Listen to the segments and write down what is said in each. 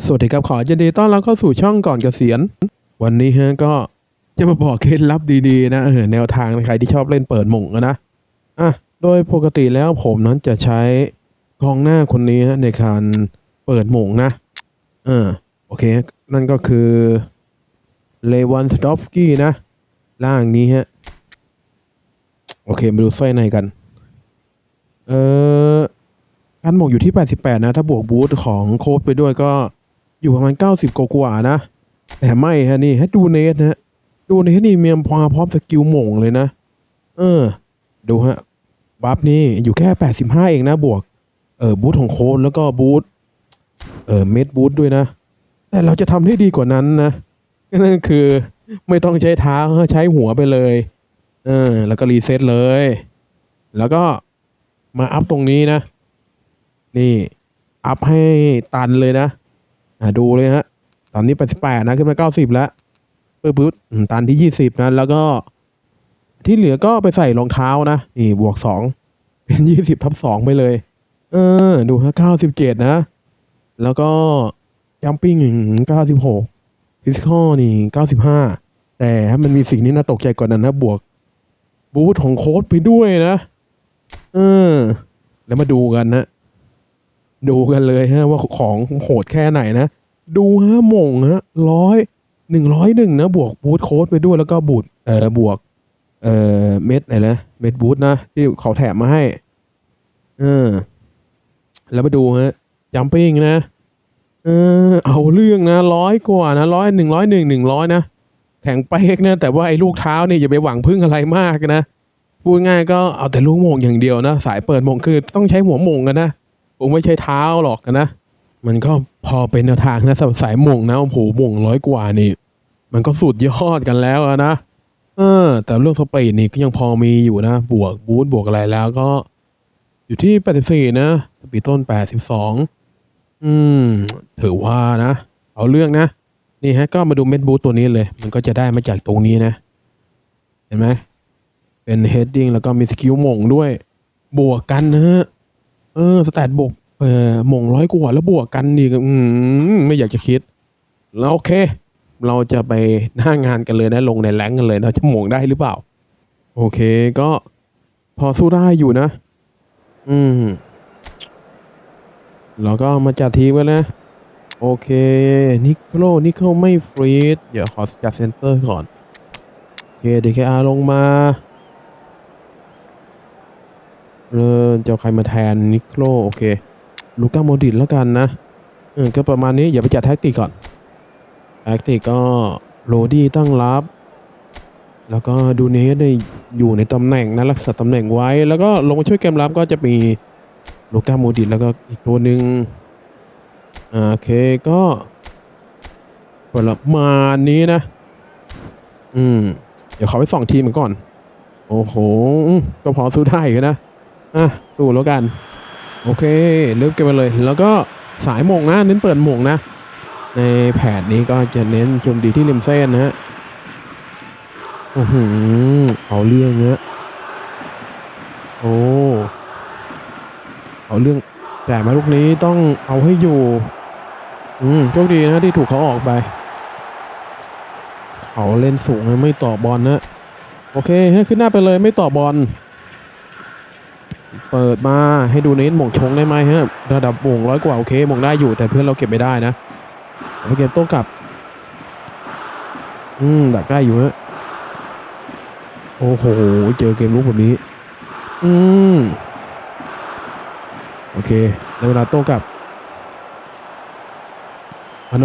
สวัสดีครับขอยินดีต้อนรับเข้าสู่ช่องก่อนเกษียณ วันนี้ฮะก็จะมาบอกเคล็ดลับดีๆนะเออแนวทางใครที่ชอบเล่นเปิดหม่งนะอะโดยปกติแล้วผมนั้นจะใช้กองหน้าคนนี้ฮะในการเปิดหม่งนะเออโอเค นั่นก็คือเลวันสตอฟสกี้นะ ล่างนี้ฮะ โอเคมาดูไส้ในกัน เออการหมกอยู่ที่ 88 นะ ถ้าบวกบูทของโค้ดไปด้วยก็ อยู่ประมาณ90กว่านะ แต่ไม่ฮะนี่ให้ดูเนสนะฮะ ดูเนสนี่เมียมพาพร้อมสกิลหม่งเลยนะ เออ ดูฮะ บัฟนี่อยู่แค่85เองนะบวก เออบูทของโค้ดแล้วก็บูทเออเม็ดบูทด้วยนะ แต่เราจะทำให้ดีกว่านั้นนะ นั่นคือไม่ต้องใช้เท้าใช้หัวไปเลย เออ แล้วก็รีเซ็ตเลย แล้วก็มาอัพตรงนี้นะ นี่ อัพให้ตันเลยนะ ดูเลยฮะ ตอนนี้88นะ ขึ้นมา90แล้วปึ๊บปึ๊บตันที่20นะ แล้วก็ที่เหลือก็ไปใส่รองเท้านะ นี่บวก2เป็น20ทับ2ไปเลย เออ ดูฮะ97นะ แล้วก็จัมปิ้ง96ฟิสิคอลนี่95แต่ถ้ามันมีสิ่งนี้น่าตกใจกว่านั้นนะบวก บูทของโค้ดไปด้วยนะ เออ แล้วมาดูกันนะ ดูกันเลยฮะว่าของโหดแค่ไหนนะ ดูฮะมงฮะร้อยหนึ่งร้อยหนึ่งนะ บวกบูทโค้ดไปด้วยแล้วก็บูทเอ่อบวก เอ่อเม็ดอะไรนะเม็ดบูทนะที่เขาแถมมาให้เออแล้วมาดูฮะจัมปิ้งนะเออเอาเรื่องนะร้อยกว่านะร้อยหนึ่งร้อยหนึ่งหนึ่งร้อยนะแข็งเป๊กนะแต่ว่าไอ้ลูกเท้านี่อย่าไปหวังพึ่งอะไรมากนะพูดง่ายก็เอาแต่ลูกโมงอย่างเดียวนะ สายเปิดโมงคือต้องใช้หัวโมงกันนะ งไม่ใช่เท้าหรอกนะ มันก็พอเป็นแนวทางนะสำหรับสายโมงนะโอ้โหโมงร้อยกว่านี่ มันก็สุดยอดกันแล้วนะเออ แต่เรื่องสปีดนี่ก็ยังพอมีอยู่นะ บวกบูทบวกอะไรแล้วก็ อยู่ที่แปดสิบสี่นะสปีดต้นแปดสิบสองอืม ถือว่านะ เอาเรื่องนะ นี่ฮะ ก็มาดูเม็ดบูทตัวนี้เลย มันก็จะได้มาจากตรงนี้นะ เห็นไหมเป็นเฮดดิ้งแล้วก็มีสกิลหม่งด้วย บวกกันนะฮะ เออสแตทบวกเออหม่งร้อยกว่าแล้วบวกกันดีกอืมไม่อยากจะคิด แล้วโอเค เราจะไปหน้างานกันเลยนะ ลงในแรงกันเลยนะจะหม่งได้หรือเปล่า โอเคก็พอสู้ได้อยู่นะ อืมเราก็มาจัดทีมกันนะ โอเค นิโคลนิโคลไม่ฟรีดเดี๋ยวขอจัดเซนเตอร์ก่อน โอเค DKR ลงมา เออจะเอาใครมาแทนนิโคลโอเค ลูก้าโมดิตแล้วกันนะเออก็ประมาณนี้อย่าไปจัดแท็กติกก่อนแท็กติกก็โรดี้ตั้งรับ แล้วก็ดูเนสได้อยู่ในตำแหน่งนะรักษาตำแหน่งไว้ แล้วก็ลงมาช่วยเกมรับก็จะมีลูก้าโมดิตแล้วก็อีกตัวหนึ่งโอเคก็ประมาณนี้นะ อืม เดี๋ยวขอไปส่องทีมก่อน โอ้โห ก็พอสู้ได้อยู่นะ อะสู้แล้วกัน โอเคเริ่มกันไปเลย แล้วก็สายหมงนะ เน้นเปิดหมงนะ ในแผนนี้ก็จะเน้นโจมตีที่ริมเส้นนะฮะโอ้โหเอาเรื่องเนี้ยโอ้เอาเรื่องแต่มาลูกนี้ต้องเอาให้อยู่ อืมโชคดีนะที่ถูกเขาออกไป เขาเล่นสูงนะไม่ต่อบอลนะ โอเคให้ขึ้นหน้าไปเลยไม่ต่อบอล เปิดมาให้ดูเน้นหม่งชงได้ไหมฮะระดับหม่งร้อยกว่าโอเคหม่งได้อยู่แต่เพื่อนเราเก็บไม่ได้นะเอาเกมโต้กลับ อืมดักได้อยู่ฮะโอ้โหเจอเกมลุกแบบนี้ อืมโอเคในเวลาโต้กลับพาโน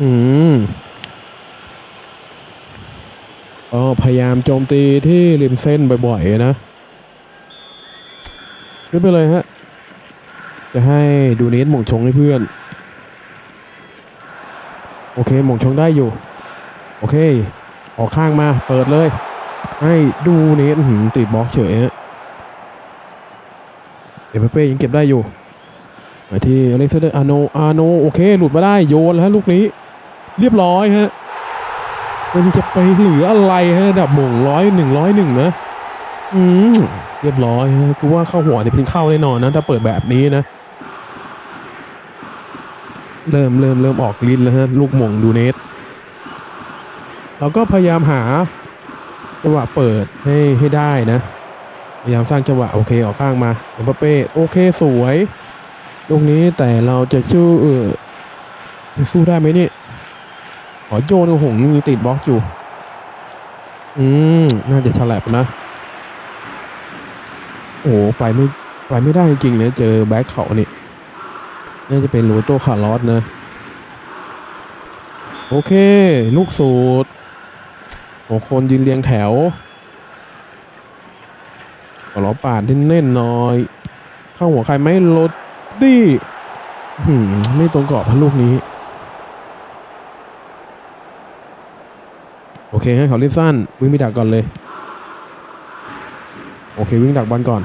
อืม ก็พยายามโจมตีที่ริมเส้นบ่อยๆนะขึ้นไปเลยฮะ จะให้ดูเนสหม่งชงให้เพื่อน โอเคหม่งชงได้อยู่ โอเค ออกข้างมาเปิดเลย ให้ดูเนสอื้อหือติดบล็อกเฉยฮะเอเปเป้ยังเก็บได้อยู่ไปที่อเล็กซานเดอร์อาโนอาโนโอเค หลุดมาได้โยนแล้วลูกนี้ เรียบร้อยฮะ มันจะไปเหลืออะไรฮะระดับหม่งร้อยหนึ่งร้อยหนึ่งนะอืมเรียบร้อยฮะคือว่าเข้าหัวเนี่ยเพิ่งเข้าแน่นอนนะถ้าเปิดแบบนี้นะ เริ่มเริ่มเริ่มออกฤทธิ์แล้วฮะลูกหม่งดูเนสเราก็พยายามหาจังหวะเปิดให้ให้ได้นะ พยายามสร้างจังหวะโอเคออกข้างมาเอ็มบัปเป้โอเคสวยลูกนี้แต่เราจะสู้เออจะสู้ได้ไหมเนี่ย ขอโยนหงมีติดบล็อกอยู่ อืม น่าจะฉลับนะ โอ้โหไปไม่ไปไม่ได้จริงๆนะเจอแบ็คเขานี่ น่าจะเป็นโรโตคาร์ลอสนะ โอเค ลูกสูตรหกคนยืนเรียงแถวขอล้อปาดเน่นๆหน่อย เข้าหัวใครไหมรถดิหืมไม่ตรงกรอบพันลูกนี้ โอเคให้เขาเล่นสั้น วิ่งไปดักก่อนเลย โอเค วิ่งดักบอลก่อน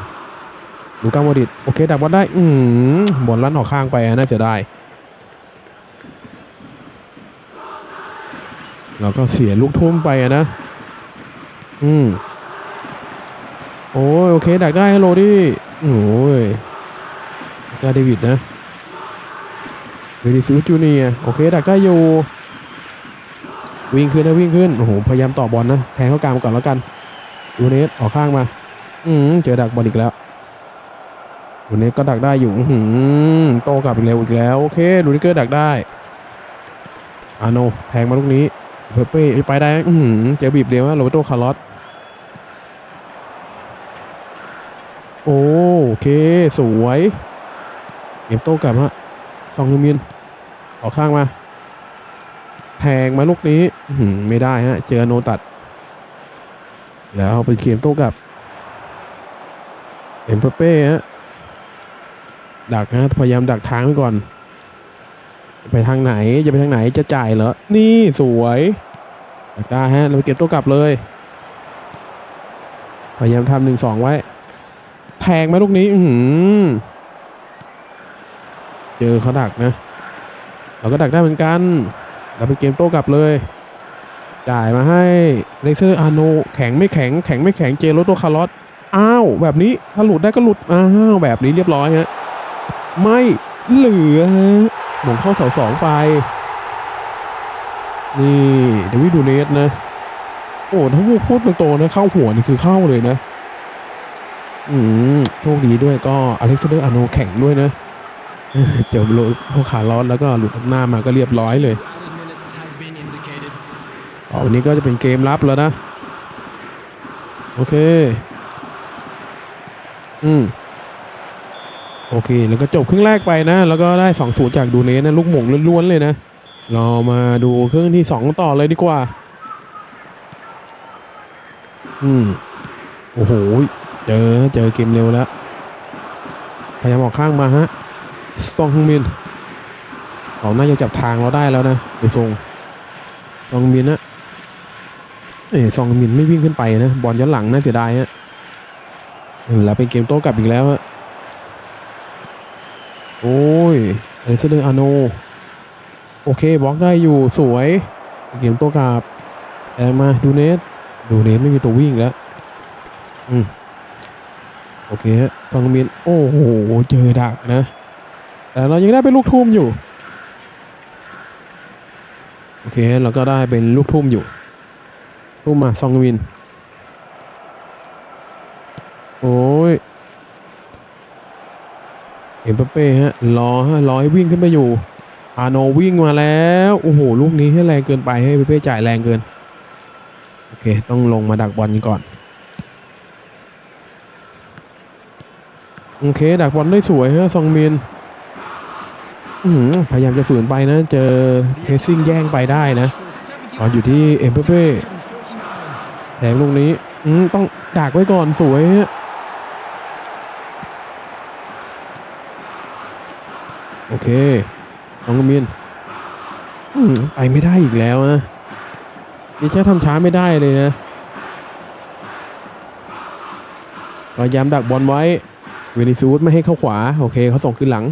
ลูก้าโมดริดโอเค ดักบอลได้ อืมบอลลั่นออกข้างไปอะน่าจะได้เราก็เสียลูกทุ่มไปนะ อืม โอ้ยโอเค ดักได้ฮัลโหลดิโอ้ยจาเดวิดนะเวนิซูสจูเนียโอเค ดักได้อยู่ วิ่งขึ้นนะวิ่งขึ้นโอ้โหพยายามต่อบอลนะแทงเข้ากลางก่อนแล้วกันดูเนสออกข้างมา อืมเจอดักบอลอีกแล้วดูเนสก็ดักได้อยู่อือหือโตกลับอีกแล้วอีกแล้วโอเคดูนิเกอร์ดักได้อาโนแทงมาลูกนี้เพเป้ไปได้อือหือเจอบีบเดียวนะโรเบโตคาร์ลอสโอเค สวยเก็บโต้กลับฮะซองยูมินออกข้างมา แทงมาลูกนี้ไม่ได้ฮะ เจอโนตัด แล้วไปเกมโต้กลับ เอ็มเปเป้ฮะดักนะพยายามดักทางไว้ก่อน ไปทางไหนจะไปทางไหนจะจ่ายเหรอ นี่สวยดักได้ฮะเราไปเก็บโต้กลับเลย พยายามทำหนึ่งสองไว้ แทงไหมลูกนี้ อืเจอเขาดักนะ เราก็ดักได้เหมือนกัน เราไปเกมโต้กลับเลย จ่ายมาให้เลเซอร์อาโนแข็งไม่แข็งแข็งไม่แข็งเจโรโตคาร์ลอสอ้าว แบบนี้ถ้าหลุดได้ก็หลุดอ้าวแบบนี้เรียบร้อยฮะไม่เหลือฮะหม่งเข้าเสาสองไป นี่เดวิดดูเนสนะ โอ้ถ้าพูดตรงๆนะเข้าหัวนี่คือเข้าเลยนะ อืมโชคดีด้วยก็อเล็กซานเดอร์อาโนแข่งด้วยนะเจอโลพวขาล้อนแล้วก็หลุดหน้ามาก็เรียบร้อยเลย วันนี้ก็จะเป็นเกมรับแล้วนะ โอเค อืม โอเค แล้วก็จบครึ่งแรกไปนะ แล้วก็ได้สองศูนย์จากดูเนสนะ ลูกหม่งล้วนๆเลยนะ เรามาดูครึ่งที่สองต่อเลยดีกว่า อืม โอ้โห เจอ เจอเกมเร็วแล้ว พยายามออกข้างมาฮะซองฮงมินเขาน่าจะจับทางเราได้แล้วนะดูทรงซองมินนะ เอ้ซองมินไม่วิ่งขึ้นไปนะ บอลย้อนหลังน่าเสียดายฮะแล้วเป็นเกมโต้กลับอีกแล้วฮะโอ้ยเอเซเดอร์อาโน โอเคบล็อกได้อยู่สวย เกมโต้กลับแอมาดูเนสดูเนสไม่มีตัววิ่งแล้ว อืมโอเคฮะฟังมินโอ้โหเจอดักนะ แต่เรายังได้เป็นลูกทุ่มอยู่ โอเคเราก็ได้เป็นลูกทุ่มอยู่ ทุ่มมาซองมิน โอ้ยเอ็มเปเป้ฮะรอฮะรอให้วิ่งขึ้นไปอยู่ อาโนวิ่งมาแล้ว โอ้โห ลูกนี้ให้แรงเกินไปให้เปเป้จ่ายแรงเกิน โอเค ต้องลงมาดักบอลกันก่อน โอเค ดักบอลได้สวยฮะซองมินพยายามจะฝืนไปนะ เจอเพสซิ่งแย่งไปได้นะบอลอยู่ที่เอ็มเปเป้ แทงลูกนี้อืมต้องดักไว้ก่อนสวยโอเคซองมินอืมไปไม่ได้อีกแล้วนะนี่แค่ทำช้าไม่ได้เลยนะพยายามดักบอลไว้ เวนิซูสไม่ให้เข้าขวา โอเคเขาส่งขึ้นหลัง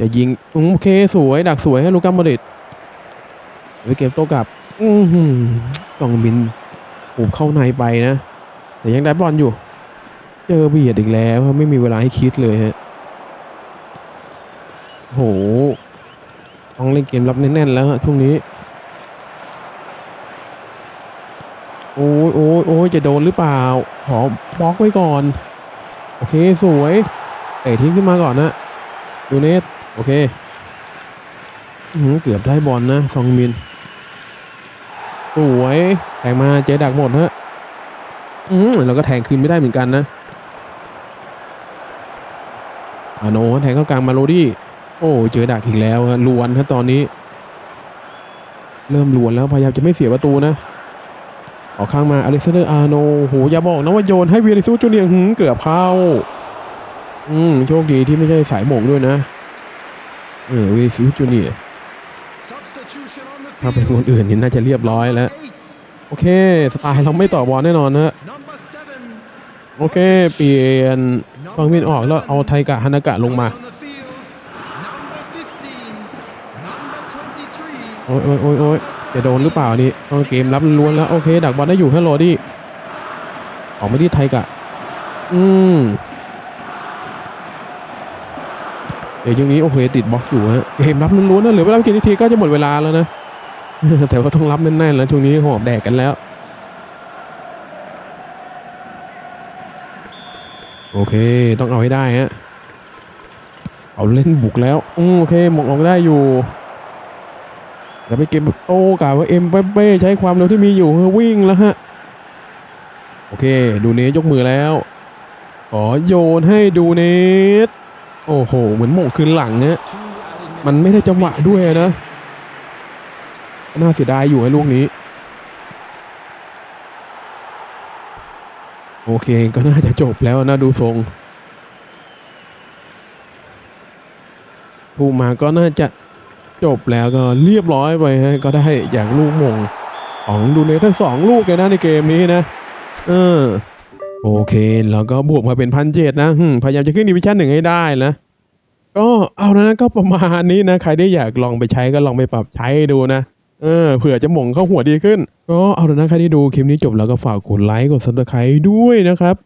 จะยิง โอเค สวย ดักสวยให้ลูก้าโมดริดไว้เก็บโต้กลับ อือหือต้องบินปูเข้าในไปนะ แต่ยังได้บอลอยู่ เจอเบียดอีกแล้วไม่มีเวลาให้คิดเลยฮะโหต้องเล่นเกมรับแน่นๆแล้วฮะช่วงนี้ โอ้ยโอ้ยโอ้ยจะโดนหรือเปล่า ขอบล็อกไว้ก่อน โอเคสวยเตะทิ้งขึ้นมาก่อนนะดูเนสโอเคหือเกือบได้บอลนะซองมิน สวยแทงมาเจดักหมดฮะอืมเราก็แทงคืนไม่ได้เหมือนกันนะอาโนแทงเข้ากลางมาโรดี้โอ้เจอดักอีกแล้วฮะลวนฮะตอนนี้ เริ่มลวนแล้วพยายามจะไม่เสียประตูนะออกข้างมาอเล็กซานเดอร์อาโนโหอย่าบอกนะว่าโยนให้เวียริซูจูเนียร์หืมเกือบเข้า อืมโชคดีที่ไม่ใช่สายหมงด้วยนะ เออเวียริซูจูเนีย ถ้าเป็นคนอื่นนี่น่าจะเรียบร้อยแล้ว โอเค สไตล์เราไม่ต่อบอลแน่นอนนะโอเค เปลี่ยนฟังมินออกแล้วเอาไทกะฮานากะลงมาโอ้ยโอ้ยโอ้ยโอ้ยจะโดนหรือเปล่านี่ต้องเกมรับล้วนแล้ว โอเค ดักบอลได้อยู่ฮัลโหลดิออกมาที่ไทกะ อืมเดี๋ยวช่วงนี้โอเคติดบล็อกอยู่ฮะเกมรับล้วนๆนะเหลือเวลาไม่กี่นาทีก็จะหมดเวลาแล้วนะ แต่ว่าต้องรับแน่นๆแล้วช่วงนี้หอบแดกกันแล้ว โอเค ต้องเอาให้ได้ฮะเอาเล่นบุกแล้วอืมโอเคหมกออกได้อยู่แล้วไปเกมแบบโต้กล่าวว่าเอ็มเป้ใช้ความเร็วที่มีอยู่เพื่อวิ่งแล้วฮะ โอเค ดูเนสยกมือแล้วขอโยนให้ดูเนสโอ้โห เหมือนหม่งคืนหลังเนี่ย Two added มัน minutes ไม่ได้จังหวะด้วยนะ น่าเสียดายอยู่ไอ้ลูกนี้ โอเคก็น่าจะจบแล้วนะดูทรงทูมาก็น่าจะจบแล้วก็เรียบร้อยไปฮะก็ได้อย่างลูกมงของดูเนทั้งสองลูกเลยนะในเกมนี้นะ เออ โอเค แล้วก็บวกมาเป็นพันเจ็ดนะพยายามจะขึ้นดิวิชั่นหนึ่งให้ได้นะ ก็เอานะก็ประมาณนี้นะ ใครได้อยากลองไปใช้ก็ลองไปปรับใช้ดูนะ เออเผื่อจะหม่งเข้าหัวดีขึ้น ก็เอาละนะใครที่ดูคลิปนี้จบแล้วก็ฝากกดไลค์กดซับสไครต์ด้วยนะครับ